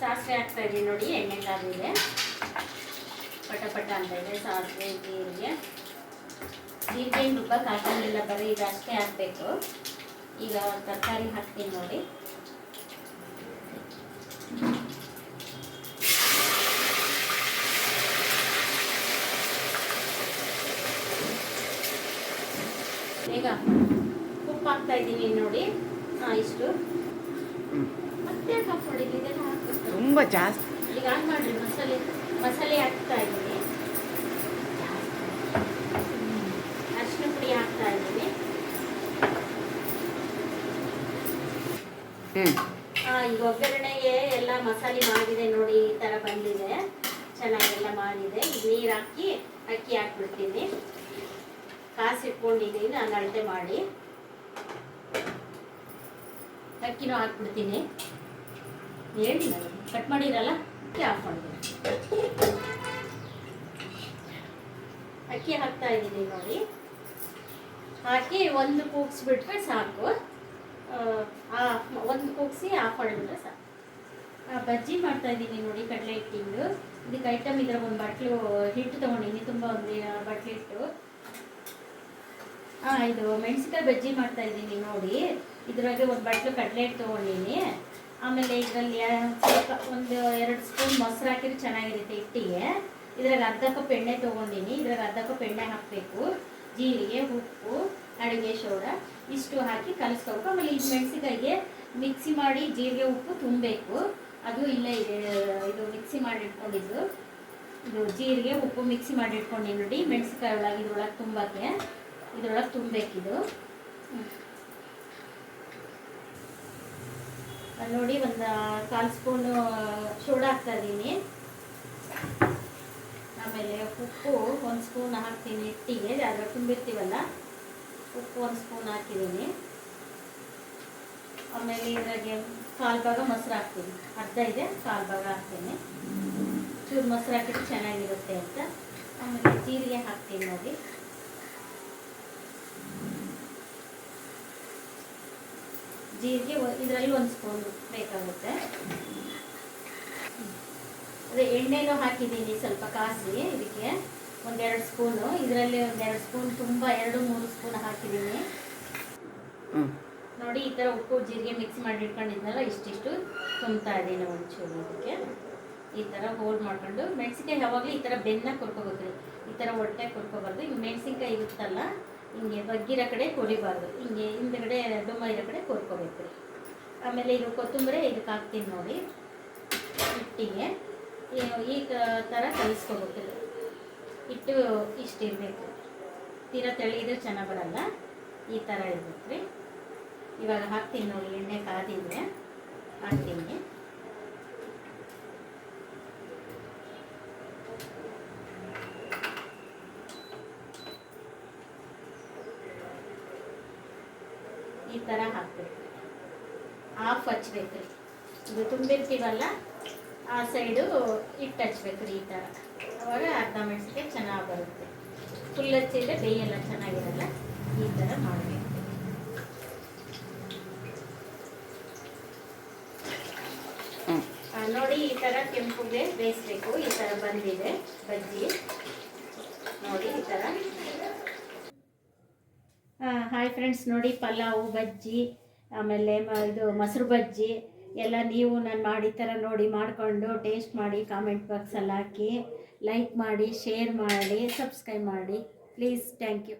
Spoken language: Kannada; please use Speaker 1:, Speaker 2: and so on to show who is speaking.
Speaker 1: ಸಾಸಿವೆ ಹಾಕ್ತಾ ಇದ್ದೀನಿ ನೋಡಿ ಎಣ್ಣೆ ಕಾದಿದೆ ಪಟ ಪಟ ಅಂತ ಇದೆ ಸಾಸಿವೆ ಜೀರಿಗೆ. ಜೀರಿಗೆ ರುಬ್ಬಕ್ಕೆ ಹಾಕಂಗಿಲ್ಲ ಬರೀ ಈಗ ಅಷ್ಟೇ ಹಾಕಬೇಕು. ಈಗ ತರಕಾರಿ ಹಾಕ್ತೀನಿ ನೋಡಿ. ಈಗ ಉಪ್ಪು ಹಾಕ್ತಾ ಇದ್ದೀನಿ ನೋಡಿ ಹಾಂ ಇಷ್ಟು. ಮತ್ತೆ ಹಾಕ್ಕೊಡಿ ಇದೆಲ್ಲ
Speaker 2: ತುಂಬ ಜಾಸ್ತಿ.
Speaker 1: ಈಗ ಆನ್ ಮಾಡ್ರಿ ಮಸಾಲೆ ಹಾಕ್ತಾ ಇದ್ದೀನಿ ಅರಿಶಿನ ಪುಡಿ ಹಾಕ್ತಾ ಇದ್ದೀನಿ ಈಗ ಒಗ್ಗರಣೆಗೆ ಎಲ್ಲ ಮಸಾಲೆ ಮಾಡಿದೆ ನೋಡಿ ಈ ಥರ ಬಂದಿದೆ. ಚೆನ್ನಾಗೆಲ್ಲ ಮಾಡಿದೆ. ಈಗ ನೀರು ಹಾಕಿ ಅಕ್ಕಿ ಹಾಕ್ಬಿಡ್ತೀನಿ. ಕಾಸಿಟ್ಕೊಂಡಿದ್ದೀನಿ ನಾನು ಅಳತೆ ಮಾಡಿ. ಅಕ್ಕಿನೂ ಹಾಕ್ಬಿಡ್ತೀನಿ. ಹೇಳಿ ಕಟ್ ಮಾಡಿರಲ್ಲ? ಅಕ್ಕಿ ಆಫ್ ಮಾಡ್ಬಿಡಿ ಅಕ್ಕಿ ಹಾಕ್ತಾ ಇದ್ದೀನಿ ನೋಡಿ. ಹಾಕಿ ಒಂದು ಕೂಗ್ಸ್ಬಿಟ್ರೆ ಸಾಕು. ಒಂದು ಕೂಗಿಸಿ ಆಫ್ ಸಾಕು. ಬಜ್ಜಿ ಮಾಡ್ತಾ ಇದ್ದೀನಿ ನೋಡಿ ಕಡಲೆ ಹಿಟ್ಟಿಂದು. ಇದಕ್ಕೆ ಐಟಮ್ ಇದ್ರೆ ಒಂದು ಬಟ್ಲು, ಹಿಟ್ಟು ತೊಗೊಂಡಿದ್ದೀನಿ, ತುಂಬ ಒಂದು ಬಟ್ಲು ಹಿಟ್ಟು. ಹಾಂ ಇದು ಮೆಣಸಿನ್ಕಾಯಿ ಬಜ್ಜಿ ಮಾಡ್ತಾ ಇದ್ದೀನಿ ನೋಡಿ. ಇದ್ರಾಗೆ ಒಂದು ಬಟ್ಲು ಕಡಲೆ ಹಿಟ್ಟು ತೊಗೊಂಡಿನಿ ಆಮೇಲೆ ಇದರಲ್ಲಿ ಸ್ವಲ್ಪ ಒಂದು ಎರಡು ಸ್ಪೂನ್ ಮೊಸರು ಹಾಕಿದ್ರೆ ಚೆನ್ನಾಗಿರುತ್ತೆ ಹಿಟ್ಟಿಗೆ. ಇದ್ರಾಗ ಅರ್ಧ ಕಪ್ ಎಣ್ಣೆ ತೊಗೊಂಡಿನಿ. ಇದ್ರಾಗ ಅರ್ಧ ಕಪ್ ಎಣ್ಣೆ ಹಾಕಬೇಕು. ಜೀರಿಗೆ, ಉಪ್ಪು, ಅಡುಗೆ ಸೋಡಾ ಇಷ್ಟು ಹಾಕಿ ಕಲಿಸ್ಕೋಬೇಕು. ಆಮೇಲೆ ಇದು ಮೆಣಸಿಕಾಯಿಗೆ ಮಿಕ್ಸಿ ಮಾಡಿ ಜೀರಿಗೆ, ಉಪ್ಪು ತುಂಬಬೇಕು. ಅದು ಇಲ್ಲೇ ಇದೆ, ಇದು ಮಿಕ್ಸಿ ಮಾಡಿ ಇಟ್ಕೊಂಡಿದ್ದು. ಇದು ಜೀರಿಗೆ, ಉಪ್ಪು ಮಿಕ್ಸಿ ಮಾಡಿ ಇಟ್ಕೊಂಡು ನೋಡಿ. ಮೆಣಸಿಕಾಯಿ ಒಳಗೆ ಇದ್ರೊಳಗೆ ತುಂಬಕ್ಕೆ, ಇದ್ರೊಳಗೆ ತುಂಬಬೇಕಿದು ಅದ್ ನೋಡಿ ಒಂದು ಕಾಲು ಸ್ಪೂನು ಸೋಡಾ ಹಾಕ್ತಾ ಇದ್ದೀನಿ. ಆಮೇಲೆ ಉಪ್ಪು ಒಂದು ಸ್ಪೂನ್ ಹಾಕ್ತೀನಿ ಹಿಟ್ಟಿಗೆ ಅದ್ರ ತುಂಬಿರ್ತೀವಲ್ಲ? ಉಪ್ಪು ಒಂದು ಸ್ಪೂನ್ ಹಾಕಿದ್ದೀನಿ. ಆಮೇಲೆ ಇದ್ರಾಗೆ ಕಾಲು ಭಾಗ ಮೊಸರು ಹಾಕ್ತೀನಿ. ಅರ್ಧ ಇದೆ, ಕಾಲು ಭಾಗ ಹಾಕ್ತೀನಿ. ಚೂರು ಮೊಸರು ಹಾಕಿದ್ರೆ ಚೆನ್ನಾಗಿರುತ್ತೆ ಅಂತ. ಆಮೇಲೆ ಜೀರಿಗೆ ಹಾಕ್ತೀನಿ ನೋಡಿ. ಜೀರಿಗೆ ಇದರಲ್ಲಿ ಒಂದು ಸ್ಪೂನ್ ಬೇಕಾಗುತ್ತೆ. ಅದೇ ಎಣ್ಣೆನೂ ಹಾಕಿದ್ದೀನಿ ಸ್ವಲ್ಪ ಕಾಸಿ ಇದಕ್ಕೆ ಒಂದೆರಡು ಸ್ಪೂನು. ಇದರಲ್ಲಿ ಒಂದೆರಡು ಸ್ಪೂನ್ ತುಂಬ ಎರಡು ಮೂರು ಸ್ಪೂನ್ ಹಾಕಿದ್ದೀನಿ. ನೋಡಿ ಈ ಥರ ಉಪ್ಪು ಜೀರಿಗೆ ಮಿಕ್ಸ್ ಮಾಡಿ ಇಟ್ಕೊಂಡಿದ್ನಲ್ಲ ಇಷ್ಟಿಷ್ಟು ತುಂಬ್ತಾ ಇದ್ದೀನಿ ಒಂಚೂರು ಇದಕ್ಕೆ ಈ ಥರ ಹೋಲ್ಡ್ ಮಾಡ್ಕೊಂಡು ಮೆಣಸಿನ್ಕಾಯಿ ಯಾವಾಗಲೂ ಈ ಥರ ಬೆನ್ನ ಕೊರ್ಕೋಬೇಕ್ರಿ ಈ ಥರ ಹೊಟ್ಟೆ ಕೊರ್ಕೋಬಾರ್ದು. ಈಗ ಮೆಣಸಿನ್ಕಾಯಿ ಇರುತ್ತಲ್ಲ ಹಿಂಗೆ ಬಗ್ಗಿರೋ ಕಡೆ ಕೊಡಿಬಾರ್ದು ಹಿಂಗೆ ಹಿಂದ್ಗಡೆ ಡುಮ್ಮ ಇರೋ ಕಡೆ ಕೊರ್ಕೋಬೇಕು. ರೀ ಆಮೇಲೆ ಇದು ಕೊತ್ತಂಬರಿ ಇದಕ್ಕೆ ಹಾಕ್ತೀನಿ ನೋಡಿ. ಹಿಟ್ಟಿಗೆ. ಈ- ಥರ ಕಲಿಸ್ಕೋಬೇಕು ಹಿಟ್ಟು ಇಷ್ಟಿರಬೇಕು ತೀರ ತೆಳಿದ್ರೆ ಚೆನ್ನಾಗಿ ಬರಲ್ಲ. ಈ ಥರ ಇರ್ಬೇಕು ರೀ. ಇವಾಗ ಹಾಕ್ತೀನಿ ನೋಡಿ, ಎಣ್ಣೆ ಕಾದಿದ್ರೆ. ಹಾಕ್ತೀನಿ. ಈ ಥರ ಹಾಕ್ಬೇಕು. ಆಫ್ ಹಚ್ಬೇಕು. ಇದು ತುಂಬಿರ್ತೀವಲ್ಲ, ಆ ಸೈಡು ಹಿಟ್ಟು ಹಚ್ಬೇಕು ರೀ ಈ ಥರ ಅವಾಗ ಅರ್ಧ ಮೆಣಸಿಗೆ ಚೆನ್ನಾಗಿ ಬರುತ್ತೆ. ಫುಲ್ ಹಚ್ಚಿದ್ರೆ ಬೇಯೆಲ್ಲ ಚೆನ್ನಾಗಿರಲ್ಲ, ಈ ಥರ ಮಾಡಬೇಕು. ನೋಡಿ ಈ ಥರ ಕೆಂಪುಗೆ ಬೇಯಿಸ್ಬೇಕು. ಈ ಥರ ಬಂದಿದೆ, ಬಜ್ಜಿ. ನೋಡಿ ಈ ಥರ ಹಾಯ್ ಫ್ರೆಂಡ್ಸ್ ನೋಡಿ ಪಲಾವು, ಬಜ್ಜಿ, ಆಮೇಲೆ ಇದು ಮೊಸರು ಬಜ್ಜಿ, ಎಲ್ಲ ನೀವು ನಾನು ಮಾಡಿ ಥರ ನೋಡಿ ಮಾಡಿಕೊಂಡು ಟೇಸ್ಟ್ ಮಾಡಿ ಕಾಮೆಂಟ್ ಬಾಕ್ಸಲ್ಲಿ ಹಾಕಿ ಲೈಕ್ ಮಾಡಿ ಶೇರ್ ಮಾಡಿ ಸಬ್ಸ್ಕ್ರೈಬ್ ಮಾಡಿ ಪ್ಲೀಸ್ ಥ್ಯಾಂಕ್ ಯು